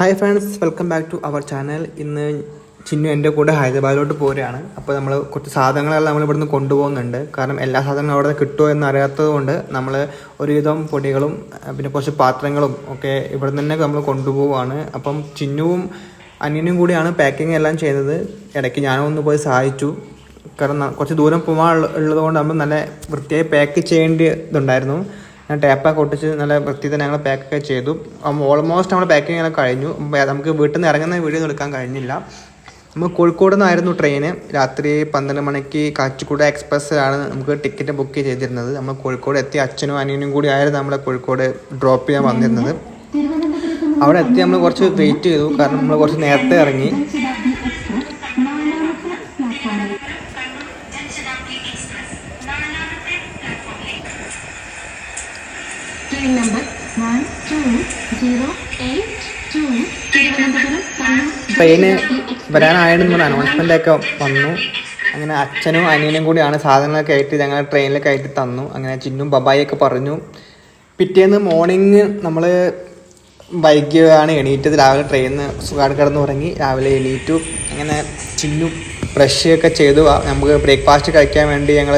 Hi friends welcome back to our channel ഇന്ന് ചിന്നു എന്റെ കൂടെ ഹൈദരാബാദിലോട്ട് പോരുകയാണ്. അപ്പോൾ നമ്മൾ കുറച്ച് സാധനങ്ങളെല്ലാം നമ്മൾ ഇവിടുന്ന് കൊണ്ടുപോകുന്നുണ്ട്. കാരണം എല്ലാ സാധനങ്ങളും അവിടെ കിട്ടുമോ എന്ന് അറിയാത്തത് കൊണ്ട് നമ്മൾ ഒരുവിധം പൊടികളും പിന്നെ കുറച്ച് പാത്രങ്ങളും ഒക്കെ ഇവിടെ തന്നെ നമ്മൾ കൊണ്ടുപോവുകയാണ്. അപ്പം ചിന്നുവും അനിയനും കൂടിയാണ് പാക്കിംഗ് എല്ലാം ചെയ്തത്. ഇടയ്ക്ക് ഞാനും ഒന്ന് പോയി സഹായിച്ചു. കാരണം കുറച്ച് ദൂരം പോകാൻ ഉള്ളത് കൊണ്ട് നമ്മൾ നല്ല വൃത്തിയായി പാക്ക് ചെയ്യേണ്ടി ഇതുണ്ടായിരുന്നു ഞാൻ ടേപ്പൊക്കെ ഒട്ടിച്ച് നല്ല വൃത്തി തന്നെ ഞങ്ങൾ പാക്കൊക്കെ ചെയ്തു. ഓൾമോസ്റ്റ് നമ്മൾ പാക്കിങ് ഒക്കെ കഴിഞ്ഞു. നമുക്ക് വീട്ടിൽ നിന്ന് ഇറങ്ങുന്ന വീഡിയോ എടുക്കാൻ കഴിഞ്ഞില്ല. നമ്മൾ കോഴിക്കോട് നിന്നായിരുന്നു ട്രെയിന് രാത്രി പന്ത്രണ്ട് മണിക്ക് കാച്ചിക്കൂട എക്സ്പ്രസ്സിലാണ് നമുക്ക് ടിക്കറ്റ് ബുക്ക് ചെയ്തിരുന്നത്. നമ്മൾ കോഴിക്കോട് എത്തി അച്ഛനും അനിയനും കൂടി ആയിരുന്നു നമ്മളെ കോഴിക്കോട് ഡ്രോപ്പ് ചെയ്യാൻ വന്നിരുന്നത്. അവിടെ എത്തി നമ്മൾ കുറച്ച് വെയിറ്റ് ചെയ്തു. കാരണം നമ്മൾ കുറച്ച് നേരത്തെ ഇറങ്ങി. Train number one two zero train വരാനായിരുന്നു അനൗൺസ്മെന്റ് ഒക്കെ വന്നു. അങ്ങനെ അച്ഛനും അനിയനും കൂടിയാണ് സാധനങ്ങളൊക്കെ ആയിട്ട് ഞങ്ങൾ ട്രെയിനിൽ കയറ്റി തന്നു. അങ്ങനെ ചിന്നും ബബായിയൊക്കെ പറഞ്ഞു. പിറ്റേന്ന് മോർണിംഗ് നമ്മൾ വൈകിയാണ് എണീറ്റത്. രാവിലെ ട്രെയിനിൽ നിന്ന് സുഖാട് കിടന്ന് ഉറങ്ങി രാവിലെ എണീറ്റു. അങ്ങനെ ചിന്നു ബ്രഷ് ഒക്കെ ചെയ്തു. നമുക്ക് ബ്രേക്ക്ഫാസ്റ്റ് കഴിക്കാൻ വേണ്ടി ഞങ്ങൾ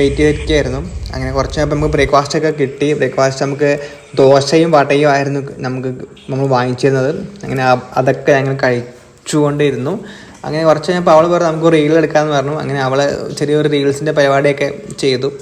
വെയിറ്റ് ചെയ്തിരിക്കുകയായിരുന്നു. അങ്ങനെ കുറച്ച് നേരം നമുക്ക് ബ്രേക്ക്ഫാസ്റ്റ് ഒക്കെ കിട്ടി. ബ്രേക്ക്ഫാസ്റ്റ് നമുക്ക് ദോശയും വടയും ആയിരുന്നു നമുക്ക് നമ്മൾ വാങ്ങിച്ചിരുന്നത്. അങ്ങനെ അതൊക്കെ ഞങ്ങൾ കഴിച്ചുകൊണ്ടിരുന്നു. അങ്ങനെ കുറച്ച് കഴിഞ്ഞപ്പോൾ അവൾ പറഞ്ഞു നമുക്ക് റീൽ എടുക്കാമെന്ന് പറഞ്ഞു. അങ്ങനെ അവൾ ചെറിയൊരു റീൽസിന്റെ പരിപാടിയൊക്കെ ചെയ്തു.